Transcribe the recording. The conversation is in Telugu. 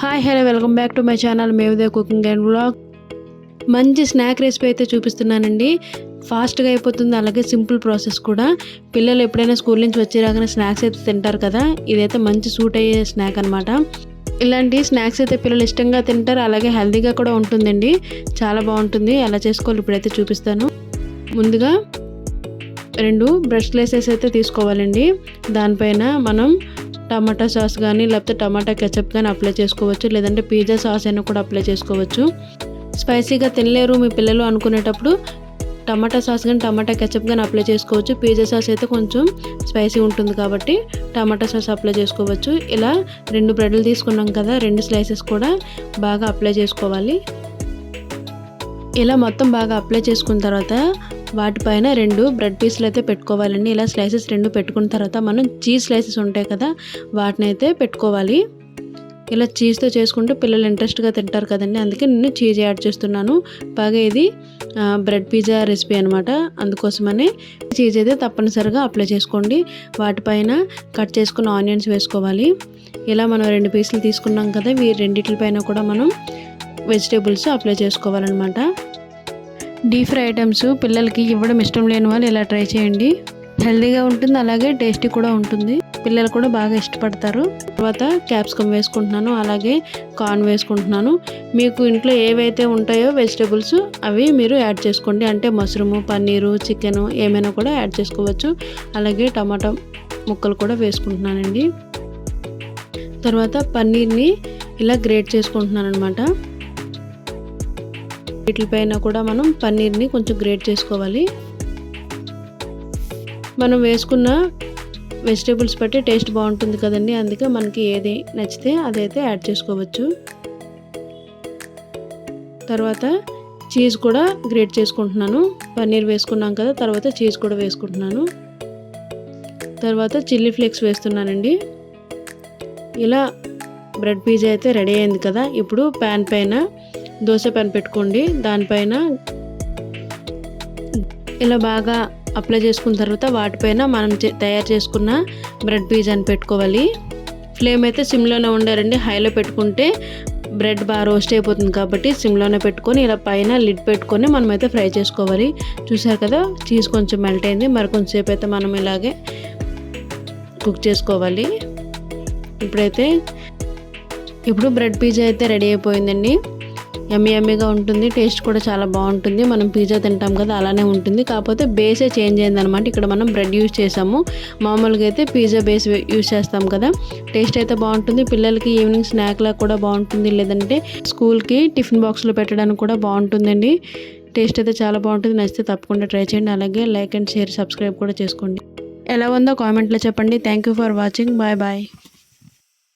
Hi hello welcome back to my channel. మేవుదే cooking and blog మంచి స్నాక్ రెసిపీ అయితే చూపిస్తున్నానండి. ఫాస్ట్గా అయిపోతుంది అలాగే సింపుల్ ప్రాసెస్ కూడా. పిల్లలు ఎప్పుడైనా స్కూల్ నుంచి వచ్చి రాగానే స్నాక్స్ అయితే తింటారు కదా ఇదైతే మంచి సూట్ అయ్యే స్నాక్ అనమాట ఇలాంటి స్నాక్స్ అయితే పిల్లలు ఇష్టంగా తింటారు అలాగే హెల్తీగా కూడా ఉంటుందండి. చాలా బాగుంటుంది ఎలా చేసుకోవాలి ఇప్పుడైతే చూపిస్తాను. ముందుగా రెండు బ్రష్ గ్లాసెస్ అయితే తీసుకోవాలండి. దానిపైన మనం టమాటా సాస్ కానీ లేకపోతే టమాటా కెచప్ కానీ అప్లై చేసుకోవచ్చు. లేదంటే పిజ్జా సాస్ అయినా కూడా అప్లై చేసుకోవచ్చు. స్పైసీగా తినలేరు మీ పిల్లలు అనుకునేటప్పుడు. టమాటా సాస్ కానీ టమాటా కెచప్ కానీ అప్లై చేసుకోవచ్చు. పిజ్జా సాస్ అయితే కొంచెం స్పైసీ ఉంటుంది కాబట్టి టమాటా సాస్ అప్లై చేసుకోవచ్చు. ఇలా రెండు బ్రెడ్లు తీసుకున్నాం కదా రెండు స్లైసెస్ కూడా బాగా అప్లై చేసుకోవాలి. ఇలా మొత్తం బాగా అప్లై చేసుకున్న తర్వాత వాటిపైన రెండు బ్రెడ్ పీసులు అయితే పెట్టుకోవాలండి. ఇలా స్లైసెస్ రెండు పెట్టుకున్న తర్వాత మనం చీజ్ స్లైసెస్ ఉంటాయి కదా వాటిని అయితే పెట్టుకోవాలి. ఇలా చీజ్తో చేసుకుంటే పిల్లలు ఇంట్రెస్ట్గా తింటారు కదండి. అందుకే నేను చీజ్ యాడ్ చేస్తున్నాను. బాగా ఇది బ్రెడ్ పిజ్జా రెసిపీ అనమాట అందుకోసమని చీజ్ అయితే తప్పనిసరిగా అప్లై చేసుకోండి. వాటిపైన కట్ చేసుకున్న ఆనియన్స్ వేసుకోవాలి. ఇలా మనం రెండు పీసులు తీసుకున్నాం కదా ఈ రెండిట్లపైన కూడా మనం వెజిటేబుల్స్ అప్లై చేసుకోవాలన్నమాట. డీప్ ఫ్రై ఐటమ్స్ పిల్లలకి ఇవ్వడం ఇష్టం లేని వాళ్ళు ఇలా ట్రై చేయండి. హెల్దీగా ఉంటుంది అలాగే టేస్టీ కూడా ఉంటుంది. పిల్లలు కూడా బాగా ఇష్టపడతారు. తర్వాత క్యాప్సికమ్ వేసుకుంటున్నాను అలాగే కార్న్ వేసుకుంటున్నాను. మీకు ఇంట్లో ఏవైతే ఉంటాయో వెజిటేబుల్స్ అవి మీరు యాడ్ చేసుకోండి. అంటే మష్రూము పన్నీరు చికెను ఏమైనా కూడా యాడ్ చేసుకోవచ్చు. అలాగే టమాటా ముక్కలు కూడా వేసుకుంటున్నానండి. తర్వాత పన్నీర్ని ఇలా గ్రేట్ చేసుకుంటున్నాను అనమాట వీటిపైన కూడా మనం పన్నీర్ని కొంచెం గ్రేట్ చేసుకోవాలి. మనం వేసుకున్న వెజిటేబుల్స్ బట్టి టేస్ట్ బాగుంటుంది కదండి. అందుకే మనకి ఏది నచ్చితే అదైతే యాడ్ చేసుకోవచ్చు. తర్వాత చీజ్ కూడా గ్రేట్ చేసుకుంటున్నాను. పన్నీర్ వేసుకున్నాం కదా తర్వాత చీజ్ కూడా వేసుకుంటున్నాను. తర్వాత చిల్లీ ఫ్లేక్స్ వేస్తున్నానండి. ఇలా బ్రెడ్ పిజ్జా అయితే రెడీ అయింది కదా. ఇప్పుడు ప్యాన్ పైన దోశ పెన్ పెట్టుకోండి. దానిపైన ఇలా బాగా అప్లై చేసుకున్న తర్వాత వాటిపైన మనం తయారు చేసుకున్న బ్రెడ్ పిజ్జాని పెట్టుకోవాలి. ఫ్లేమ్ అయితే సిమ్లోనే ఉండారండి హైలో పెట్టుకుంటే బ్రెడ్ బాగా రోస్ట్ అయిపోతుంది కాబట్టి సిమ్లోనే పెట్టుకొని ఇలా పైన లిడ్ పెట్టుకొని మనమైతే ఫ్రై చేసుకోవాలి. చూసారు కదా చీజ్ కొంచెం మెల్ట్ అయింది. మరి కొంచెంసేపు అయితే మనం ఇలాగే కుక్ చేసుకోవాలి. ఇప్పుడైతే ఇప్పుడు బ్రెడ్ పిజ్జా అయితే రెడీ అయిపోయిందండి. ఎమ్మి ఎమ్మిగా ఉంటుంది టేస్ట్ కూడా చాలా బాగుంటుంది. మనం పిజ్జా తింటాం కదా అలానే ఉంటుంది. కాకపోతే బేసే చేంజ్ అయిందనమాట ఇక్కడ మనం బ్రెడ్ యూజ్ చేసాము. మామూలుగా అయితే పిజ్జా బేస్ యూజ్ చేస్తాం కదా. టేస్ట్ అయితే బాగుంటుంది. పిల్లలకి ఈవినింగ్ స్నాక్లా కూడా బాగుంటుంది. లేదంటే స్కూల్కి టిఫిన్ బాక్స్లో పెట్టడానికి కూడా బాగుంటుందండి. టేస్ట్ అయితే చాలా బాగుంటుంది. నచ్చితే తప్పకుండా ట్రై చేయండి. అలాగే లైక్ అండ్ షేర్ సబ్స్క్రైబ్ కూడా చేసుకోండి. ఎలా ఉందో కామెంట్లో చెప్పండి. Thank you for watching bye bye